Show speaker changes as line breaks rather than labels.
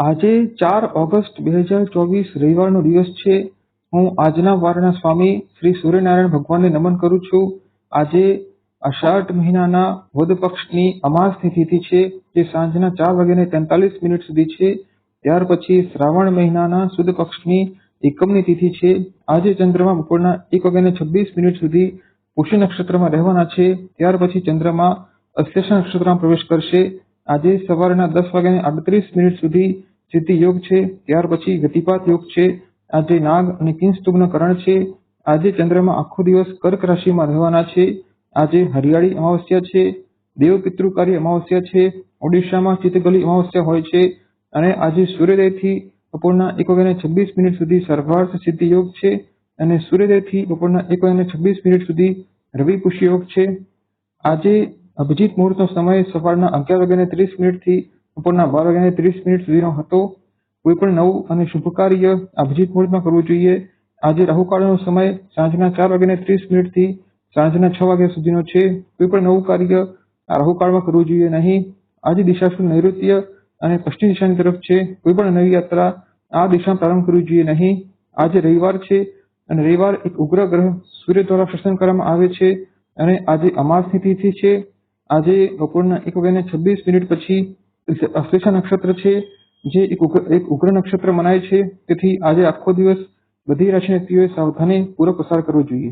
આજે ચાર ઓગસ્ટ બે હજાર ચોવીસ રવિવારનો દિવસ છે. હું આજના વારના સ્વામી શ્રી સૂર્યનારાયણ ભગવાનને નમન કરું છું. આજે અષાઢ મહિનાના વદ પક્ષની અમાસની તિથિ છે, જે સાંજના ચાર વાગ્યાને તેતાલીસ મિનિટ સુધી છે. ત્યાર પછી શ્રાવણ મહિનાના સુદ પક્ષની એકમની તિથિ છે. આજે ચંદ્રમા બપોરના એક વાગ્યાને છવ્વીસ મિનિટ સુધી પુષ્ય નક્ષત્રમાં રહેવાના છે. ત્યાર પછી ચંદ્રમા અશ્લેષા નક્ષત્રમાં પ્રવેશ કરશે. આજે સવારના દસ વાગ્યાને આડત્રીસ મિનિટ સુધી સિદ્ધિ યોગ છે, ત્યાર પછી ગતિપાત યોગ છે, આજે નાગ અને કિંસ્તુગ્ન કરણ છે, આજે ચંદ્રમા આખો દિવસ કર્ક રાશિમાં રહેવાના છે, આજે હરિયાળી અમાવસ્યા છે દેવ પિતૃકારી અમાવસ્યા છે, ઓડિશામાં ચિત્તગલી અમાવસ્યા હોય છે, અને આજે સૂર્યોદયથી બપોરના એક વાગ્યાને છવ્વીસ મિનિટ સુધી સર્વાર્થ સિદ્ધિ યોગ છે, અને સૂર્યોદયથી બપોરના એક વાગ્યાને છવ્વીસ મિનિટ સુધી રવિ પુષ્ય યોગ છે. આજે અભિજીત મુહૂર્તનો સમય સવારના અગિયાર વાગ્યાને ત્રીસ મિનિટથી બપોરના બાર વાગ્યાને ત્રીસ મિનિટ સુધીનો હતો. કોઈ પણ નવું અને શુભ કાર્ય અભિજીત મુહૂર્તમાં કરવું જોઈએ. આજે રાહુકાળનો સમય સાંજના ચાર વાગ્યાને ત્રીસ મિનિટથી સાંજના છ વાગ્યા સુધીનો છે. કોઈ પણ નવું કાર્ય આ રાહુકાળમાં કરવું જોઈએ નહીં. આજે દિશાશુલ નૈઋત્ય અને પશ્ચિમ દિશાની તરફ છે. કોઈ પણ નવી યાત્રા આ દિશામાં પ્રારંભ કરવી જોઈએ નહીં. આજે રવિવાર છે અને રવિવાર એક ઉગ્ર ગ્રહ સૂર્ય દ્વારા શાસન કરવામાં આવે છે અને આજે અમાસની તિથિ છે. આજે બપોરના એક વાગ્યાને છવ્વીસ મિનિટ પછી અશ્લેષા નક્ષત્ર છે, જે એક ઉગ્ર નક્ષત્ર મનાય છે, તેથી આજે આખો દિવસ બધી રાશિ વ્યક્તિઓએ સાવધાની પૂર્વક પસાર કરવો જોઈએ.